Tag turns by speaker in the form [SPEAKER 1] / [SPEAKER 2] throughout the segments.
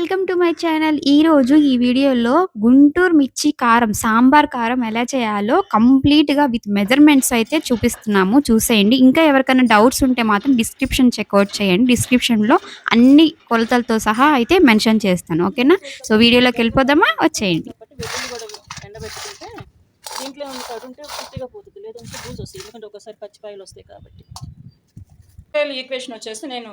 [SPEAKER 1] Welcome to my channel. ఈరోజు ఈ వీడియోలో గుంటూరు మిర్చి కారం, సాంబార్ కారం ఎలా చేయాలో కంప్లీట్‌గా విత్ మెజర్‌మెంట్స్ అయితే చూపిస్తున్నాము. చూసేయండి. ఇంకా ఎవరికైనా డౌట్స్ ఉంటే మాత్రం డిస్క్రిప్షన్ చెక్అవుట్ చేయండి. డిస్క్రిప్షన్‌లో అన్ని కొలతలతో సహా అయితే మెన్షన్ చేస్తాను. ఓకేనా? సో వీడియోలోకి వెళ్ళిపోదామా? వచ్చేయండి.
[SPEAKER 2] దీంట్లో పూర్తిగా పోతుంది లేదంటే బూజు వస్తుంది ఎందుకంటే ఒకసారి పచ్చిపాయలు వస్తాయి కాబట్టి కాయలు ఈక్వేషన్ వచ్చేసి నేను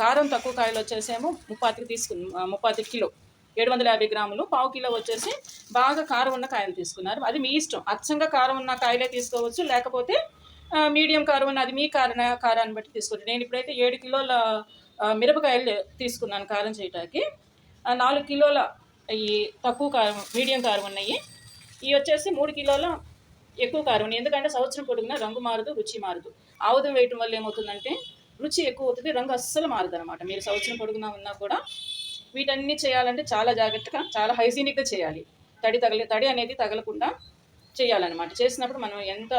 [SPEAKER 2] కారం తక్కువ కాయలు వచ్చేసేమో ముప్పాతికి తీసుకున్నా ముప్పాతి కిలో. ఏడు వందల యాభై గ్రాములు. పావు కిలో వచ్చేసి బాగా కారం ఉన్న కాయలు తీసుకున్నారు. అది మీ ఇష్టం. అచ్చంగా కారం ఉన్న కాయలే తీసుకోవచ్చు. లేకపోతే మీడియం కారం ఉన్న అది మీ కారణ కారాన్ని బట్టి తీసుకోవచ్చు నేను ఇప్పుడైతే ఏడు కిలోల మిరపకాయలు తీసుకున్నాను కారం చేయడానికి నాలుగు కిలోల ఈ తక్కువ కారం మీడియం కారం ఉన్నాయి. ఇవి వచ్చేసి మూడు కిలోల ఎక్కువ కారం. ఎందుకంటే సంవత్సరం పొడుగునా రంగు మారదు రుచి మారదు. ఆవుదం వేయటం వల్ల ఏమవుతుందంటే రుచి ఎక్కువ అవుతుంది రంగు అస్సలు మారదు అనమాట మీరు సంవత్సరం పొడుగునా ఉన్నా కూడా వీటన్ని చేయాలంటే చాలా జాగ్రత్తగా చాలా హైజీనిక్గా చేయాలి. తడి తగలి తడి అనేది తగలకుండా చేయాలన్నమాట. చేసినప్పుడు మనం ఎంత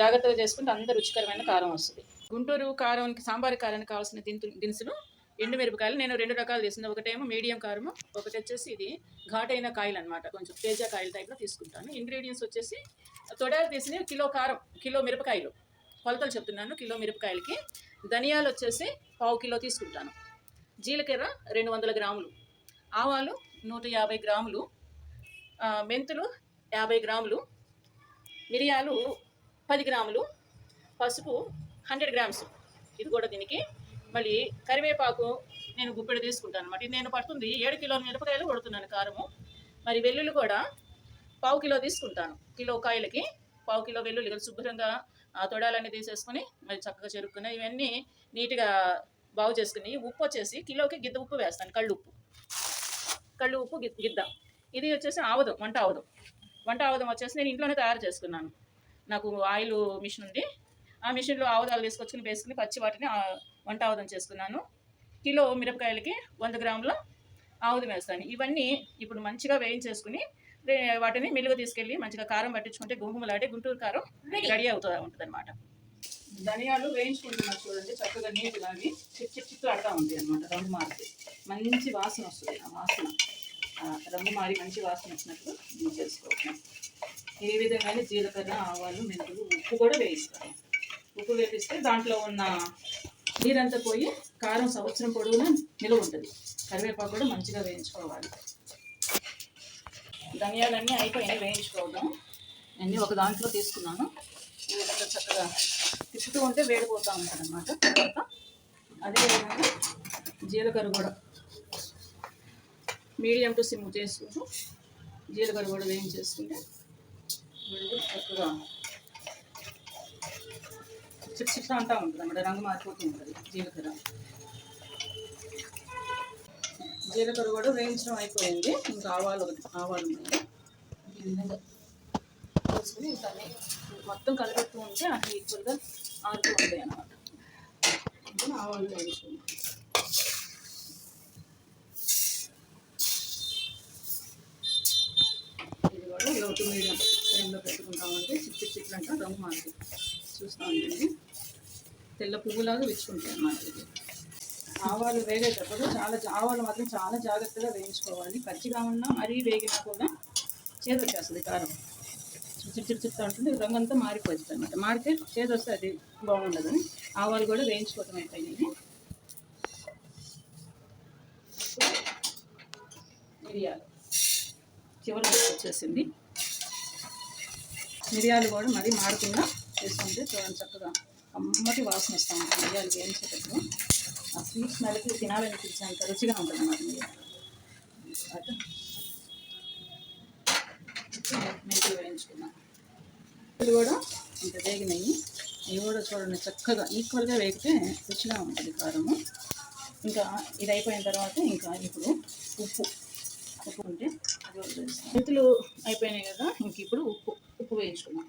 [SPEAKER 2] జాగ్రత్తగా చేసుకుంటే అంత రుచికరమైన కారం వస్తుంది. గుంటూరు కారానికి సాంబార్ కారానికి కావాల్సిన దింతు దినుసులు ఎండు మిరపకాయలు. నేను రెండు రకాలు తీసుకున్నాను ఒకటేమో మీడియం కారము ఒకటి వచ్చేసి ఇది ఘాటైన కాయలు అనమాట కొంచెం తేజ కాయల టైప్లో తీసుకుంటాను. ఇంగ్రీడియంట్స్ వచ్చేసి తొడాలు తీసిన కిలో కారం కిలో మిరపకాయలు. కొలతలు చెప్తున్నాను కిలో మిరపకాయలకి. ధనియాలు వచ్చేసి పావు కిలో తీసుకుంటాను. జీలకర్ర రెండు వందల గ్రాములు. ఆవాలు నూట యాభై గ్రాములు. మెంతులు యాభై గ్రాములు. మిరియాలు పది గ్రాములు. పసుపు హండ్రెడ్ గ్రామ్స్. ఇది కూడా దీనికి. మళ్ళీ కరివేపాకు నేను గుప్పెడు తీసుకుంటాను అనమాట. నేను పడుతుంది ఏడు కిలోల మిరపకాయలు కొడుతున్నాను కారము. మరి వెల్లుల్లి కూడా పావు కిలో తీసుకుంటాను. కిలో కాయలకి పావు కిలో వెల్లుల్లి శుభ్రంగా తొడాలన్నీ తీసేసుకొని మరి చక్కగా చెరుక్కుని ఇవన్నీ నీట్గా బాగు చేసుకుని ఉప్పు వచ్చేసి కిలోకి గిద్ద ఉప్పు వేస్తాను కళ్ళు ఉప్పు కళ్ళు ఉప్పు గిద్ద. ఇది వచ్చేసి ఆవదం వంట ఆవదం. వంట ఆవదం వచ్చేసి నేను ఇంట్లోనే తయారు చేసుకున్నాను. నాకు ఆయిల్ మిషన్ ఉంది. ఆ మిషన్లో ఆవదాలు తీసుకొచ్చుకుని వేసుకుని పచ్చి వాటిని వంట ఆవదం చేసుకున్నాను. కిలో మిరపకాయలకి వంద గ్రాముల ఆవుదం వేస్తాను. ఇవన్నీ ఇప్పుడు మంచిగా వేయించేసుకుని వాటిని మిల్లుగా తీసుకెళ్ళి మంచిగా కారం పట్టించుకుంటే గుంగుమలాడే గుంటూరు కారం రెడీ అవుతూ ఉంటుంది అనమాట ధనియాలు వేయించుకుంటున్నారు చూడండి చక్కగా నీట్గా అవి చిట్ చిట్ చిట్టు ఆడుతూ ఉంది అనమాట రంగు మారితే. మంచి వాసన వస్తుంది ఆ వాసన. రంగు మారి మంచి వాసన వచ్చినట్లు ఇది చేసుకోవచ్చు. ఈ విధంగానే జీలకర్ర ఆవాలు మెంతులు ఉప్పు కూడా వేయిస్తాను ఉప్పు వేపిస్తే దాంట్లో ఉన్న నీరంతా పోయి కారం సంవత్సరం పొడవునా నిలువ ఉంటుంది. కరివేపాకు కూడా మంచిగా వేయించుకోవాలి. ధనియాలన్నీ అయిపోయినాయి వేయించుకోవడం. అన్నీ ఒక దాంట్లో తీసుకున్నాను. ఈ విధంగా చక్కగా తిప్పుతూ ఉంటే వేడిపోతూ ఉంటుంది అనమాట తర్వాత అదేవిధంగా జీలకర్ర కూడా. మీడియం టు సిమ్ చేసుకుంటూ జీలకర్ర కూడా వేయించేసుకుంటే చక్కగా చిట్ చిట్ అంటూ ఉంటుంది అన్నమాట రంగు మారిపోతూ ఉంటుంది జీలకర్ర. జీలకర్ర కూడా వేయించడం అయిపోయింది. ఇంకా ఆవాలు ఒకటి ఆవాలు ఉన్నాయి. ఈ విధంగా వేసుకుని దాన్ని మొత్తం కలిపెడుతూ ఉంటే అన్ని ఈక్వల్గా ఆరుతూ ఉంటాయి అన్నమాట. ఆవాలు వేయించుకుంటాం ఇది కూడా లోటు మీడియం ఫ్లేమ్లో పెట్టుకుంటామంటే చిట్టి చిట్లు అంటే రంగు మారుతుంది. చూస్తూ తెల్ల పువ్వులాగా విచ్చుకుంటాయి అన్నమాట ఇది. ఆవాలు వేగేటప్పుడు చాలా ఆవాలు మాత్రం చాలా జాగ్రత్తగా వేయించుకోవాలి. పచ్చిగా ఉన్నా మరీ వేగినా కూడా చేదొచ్చేస్తుంది కారం. చిరు చిరు చిట్టు ఉంటుంది. రంగంతా మారిపోతుంది అనమాట మారితే చేదు వస్తే అది బాగుండదు. ఆవాలు కూడా వేయించుకోవటం అయిపోయింది మిరియాలు. చివరి వచ్చేసింది. మిరియాలు కూడా మరీ మారకుండా వేసుకుంటే చూడండి చక్కగా కమ్మటి వాసన వస్తూ మిరియాలు వేయించేటప్పుడు ఆ స్వీట్ స్మెల్కి తినాలనిపించేంత రుచిగా ఉంటుంది అన్నమాట మిరియాలు తర్వాత మెంతులు వేయించుకున్నాం ఇవి కూడా ఇంకా వేగినాయి. ఇవి కూడా చూడండి చక్కగా ఈక్వల్గా వేగితే రుచిగా ఉంటుంది కారము. ఇంకా ఇది అయిపోయిన తర్వాత ఇంకా ఇప్పుడు ఉప్పు. ఉప్పు ఉంటే అది కూడా మెంతులు అయిపోయినాయి కదా ఇంక ఇప్పుడు ఉప్పు. ఉప్పు వేయించుకున్నాం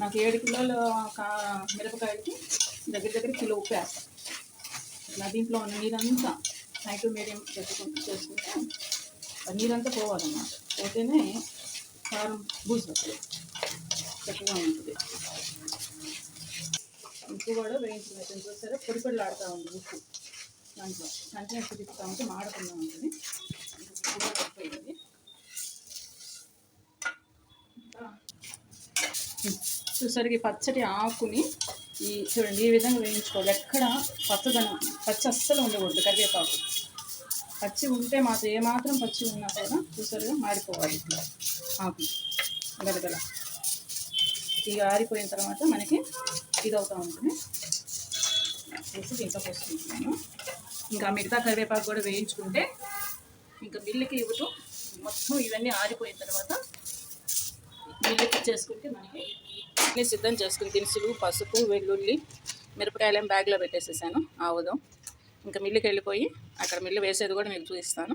[SPEAKER 2] నాకు ఏడు కిలోలు కా మిరపకాయలకి దగ్గర దగ్గర కిలో ఉప్పు వేస్తాను. నా దీంట్లో ఉన్న నీరంతా నైట్ మీడియం పెట్టుకుంటూ చేసుకుంటే ఆ నీరంతా పోవాలన్నమాట. పోతేనే కారం బూజు వస్తుంది చక్కగా ఉంటుంది. ఉప్పు కూడా వేయించిన చూసారా పొడి పొడిలాడుతూ ఉంది ఉప్పు. దాంట్లో కంటిన్యూస్ తిప్పుతా ఉంటే మాడకుండా ఉంటుంది. ఉప్పు కూడా చూసరికి పచ్చటి ఆకుని ఈ చూడండి ఈ విధంగా వేయించుకోవాలి. ఎక్కడ పచ్చదనం పచ్చి అస్సలు ఉండకూడదు కరివేపాకు. పచ్చి ఉంటే మాత్రం ఏమాత్రం పచ్చి ఉన్నా కూడా చూసారుగా మారిపోవాలి ఇట్లా ఆకు. గలగల ఇక ఆరిపోయిన తర్వాత మనకి ఇది అవుతూ ఉంటుంది. వేసి దీంట్లో పోసుకుంటున్నాను. ఇంకా మిగతా కరివేపాకు కూడా వేయించుకుంటే ఇంకా మిల్లుకి ఇవ్వటం మొత్తం ఇవన్నీ ఆరిపోయిన తర్వాత మిల్లుకి చేసుకుంటే మనకి అన్నీ సిద్ధం చేసుకుని దినుసులు పసుపు వెల్లుల్లి మిరపకాయలు బ్యాగ్లో పెట్టేసేసాను ఆవుదాం. ఇంకా మిల్లుకి వెళ్ళిపోయి అక్కడ మిల్లు వేసేది కూడా మీకు చూపిస్తాను.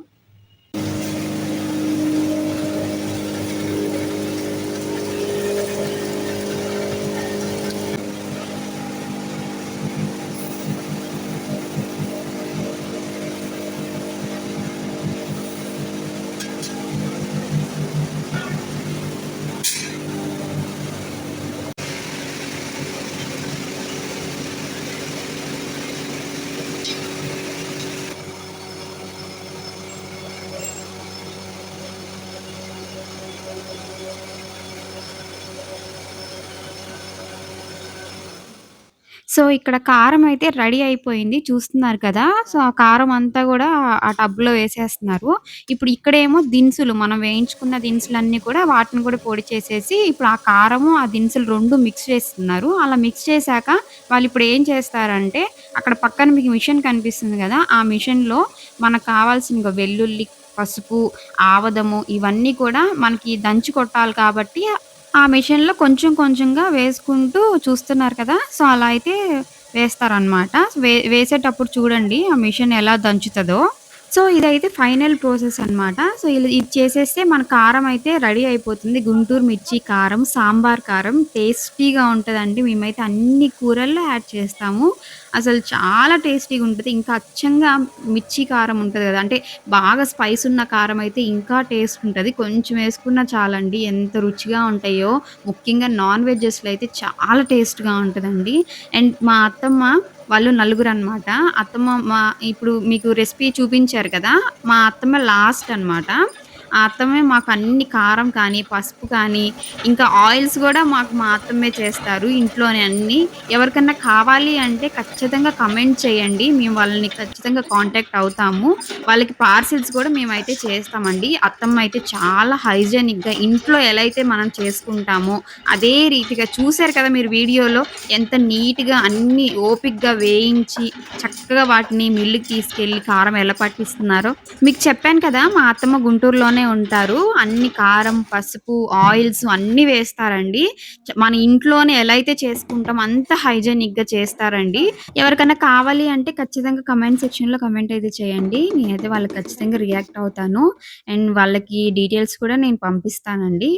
[SPEAKER 1] సో, ఇక్కడ కారం అయితే రెడీ అయిపోయింది. చూస్తున్నారు కదా! సో, ఆ కారం అంతా కూడా ఆ టబ్‌లో వేసేస్తున్నారు. ఇప్పుడు ఇక్కడేమో దినుసులు మనం వేయించుకున్న దినుసులన్నీ కూడా వాటిని కూడా పొడి చేసేసి ఇప్పుడు ఆ కారము, ఆ దినుసులు రెండు మిక్స్ చేస్తున్నారు. అలా మిక్స్ చేశాక వాళ్ళు ఇప్పుడు ఏం చేస్తారంటే అక్కడ పక్కన మీకు మిషన్ కనిపిస్తుంది కదా ఆ మిషన్‌లో మనకు కావాల్సిన వెల్లుల్లి, పసుపు, ఆవదము ఇవన్నీ కూడా మనకి దంచి కొట్టాలి కాబట్టి ఆ మిషన్‌లో కొంచెం కొంచెంగా వేసుకుంటూ చూస్తున్నారు కదా! సో, అలా అయితే వేస్తారనమాట. వే వేసేటప్పుడు చూడండి ఆ మిషన్ ఎలా దంచుతుందో సో, ఇదైతే ఫైనల్ ప్రాసెస్ అనమాట. సో, ఇలా ఇది చేసేస్తే మన కారం అయితే రెడీ అయిపోతుంది. గుంటూరు మిర్చి కారం, సాంబార్ కారం టేస్టీగా ఉంటుందండి మేమైతే అన్ని కూరల్లో యాడ్ చేస్తాము. అసలు చాలా టేస్టీగా ఉంటుంది ఇంకా అచ్చంగా మిర్చి కారం ఉంటుంది కదా అంటే బాగా స్పైస్ ఉన్న కారం అయితే ఇంకా టేస్ట్ ఉంటుంది కొంచెం వేసుకున్నా చాలండి ఎంత రుచిగా ఉంటాయో. ముఖ్యంగా నాన్ వెజ్జెస్‌లో అయితే చాలా టేస్ట్‌గా ఉంటుందండి అండ్ మా అత్తమ్మ వాళ్ళు నలుగురు అనమాట అత్తమ్మ మా ఇప్పుడు మీకు రెసిపీ చూపించారు కదా! మా అత్తమ్మ లాస్ట్ అనమాట. ఆ అత్తమ్మే మాకు అన్ని కారం కానీ, పసుపు కానీ, ఇంకా ఆయిల్స్ కూడా మాకు మా అత్తమ్మే చేస్తారు ఇంట్లోనే అన్నీ. ఎవరికన్నా కావాలి అంటే ఖచ్చితంగా కమెంట్ చేయండి. మేము వాళ్ళని ఖచ్చితంగా కాంటాక్ట్ అవుతాము. వాళ్ళకి పార్సిల్స్ కూడా మేమైతే చేస్తామండి. అత్తమ్మ అయితే చాలా హైజీనిక్‌గా ఇంట్లో ఎలా అయితే మనం చేసుకుంటామో అదే రీతిగా చూశారు కదా మీరు వీడియోలో ఎంత నీట్‌గా అన్నీ ఓపిక్గా వేయించి చక్కగా వాటిని మిల్లుకి తీసుకెళ్ళి కారం ఎలా పట్టిస్తున్నారో. మీకు చెప్పాను కదా! మా అత్తమ్మ గుంటూరులోనే ఉంటారు. అన్ని కారం, పసుపు, ఆయిల్స్ అన్నీ వేస్తారండి. మన ఇంట్లోనే ఎలా అయితే చేసుకుంటామో అంత హైజీనిక్‌గా చేస్తారండి. ఎవరికైనా కావాలి అంటే ఖచ్చితంగా కమెంట్ సెక్షన్‌లో కమెంట్ అయితే చేయండి. నేనైతే వాళ్ళకి ఖచ్చితంగా రియాక్ట్ అవుతాను. అండ్ వాళ్ళకి డీటెయిల్స్ కూడా నేను పంపిస్తానండి.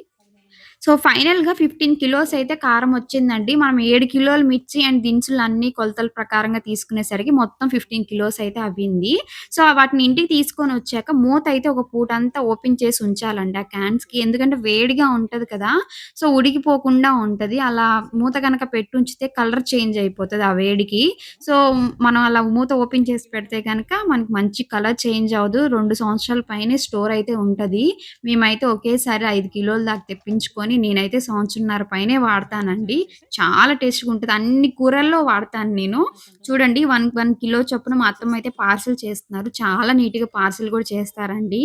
[SPEAKER 1] సో, ఫైనల్‌గా 15 కిలోస్ అయితే కారం వచ్చిందండి. మనం ఏడు కిలోలు మిర్చి అండ్ దినుసులు అన్ని కొలతల ప్రకారంగా తీసుకునేసరికి మొత్తం 15 కిలోస్ అయితే అవ్వింది. సో, వాటిని ఇంటికి తీసుకొని వచ్చాక మూత అయితే ఒక పూట అంతా ఓపెన్ చేసి ఉంచాలండి ఆ క్యాన్స్‌కి. ఎందుకంటే వేడిగా ఉంటది కదా! సో, ఉడికిపోకుండా ఉంటది. అలా మూత గనక పెట్టుంచితే కలర్ చేంజ్ అయిపోతుంది ఆ వేడికి. సో, మనం అలా మూత ఓపెన్ చేసి పెడితే కనుక మనకి మంచి కలర్ చేంజ్ అవ్వదు. రెండు సంవత్సరాల పైనే స్టోర్ అయితే ఉంటుంది మేమైతే ఒకేసారి ఐదు కిలోలు దాకా తెప్పించుకొని నేనైతే సంవత్సరంన్నర పైనే వాడతానండి. చాలా టేస్ట్‌గా ఉంటుంది అన్ని కూరల్లో వాడతాను నేను. చూడండి 1, 1 కిలో చొప్పున మా అత్తమ్మ అయితే పార్సెల్ చేస్తున్నారు. చాలా నీట్‌గా పార్సెల్ కూడా చేస్తారండి.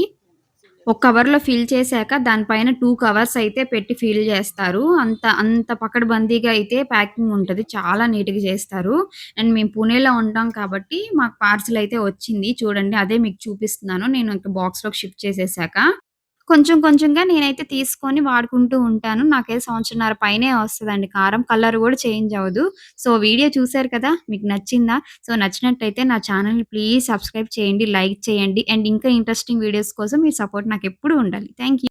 [SPEAKER 1] ఒక కవర్‌లో ఫిల్ చేశాక దాని పైన 2 కవర్స్ అయితే పెట్టి ఫిల్ చేస్తారు. అంత అంత పకడ్బందీగా అయితే ప్యాకింగ్ ఉంటుంది చాలా నీట్‌గా చేస్తారు. అండ్ మేము పూణేలో ఉంటాం కాబట్టి మాకు పార్సెల్ అయితే వచ్చింది. చూడండి అదే మీకు చూపిస్తున్నాను. నేను ఇంకా బాక్స్‌లోకి షిఫ్ట్ చేసేసాక. కొంచెం కొంచెంగా నేనైతే తీసుకొని వాడుకుంటూ ఉంటాను. నాకైతే సంవత్సరంన్నర పైనే వస్తదండి కారం. కలర్ గూడా చేంజ్ అవ్వదు. సో, వీడియో చూసారు కదా! మీకు నచ్చిందా? సో, నచ్చినట్టయితే నా ఛానెల్‌ని ప్లీజ్ సబ్స్క్రైబ్ చేయండి, లైక్ చేయండి. అండ్ ఇంకా ఇంట్రెస్టింగ్ వీడియోస్ కోసం మీ సపోర్ట్ నాకెప్పుడూ ఉండాలి. Thank you.